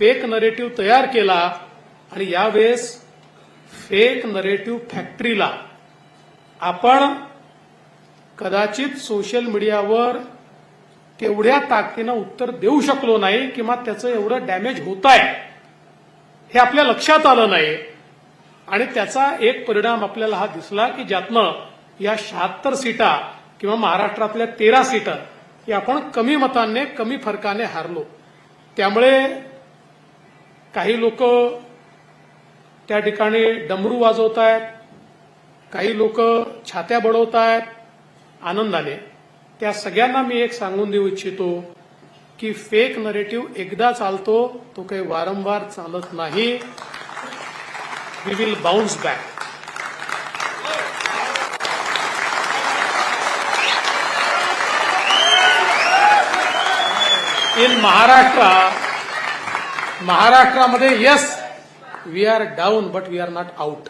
Fake narrative तयार केला आणि यावेळेस फेक नरेटिव्ह फॅक्टरीला आपण कदाचित सोशल मीडियावर तेवढ्या ताकदीनं उत्तर देऊ शकलो नाही किंवा त्याचं एवढं डॅमेज होत आहे हे आपल्या लक्षात आलं नाही. आणि त्याचा एक परिणाम आपल्याला हा दिसला की ज्यातनं या शहात्तर सीटा किंवा महाराष्ट्रातल्या तेरा सीटा हे आपण कमी मतांनी कमी फरकाने हारलो. त्यामुळे काही लोक त्या ठिकाणी डमरू वाजवत आहेत काही लोक छात्या बडवत आहेत आनंदाने. त्या सगळ्यांना मी एक सांगून देऊ इच्छितो की फेक नरेटिव्ह एकदा चालतो तो काही वारंवार चालत नाही. We will bounce back in Maharashtra महाराष्ट्रामध्ये yes we are down but we are not out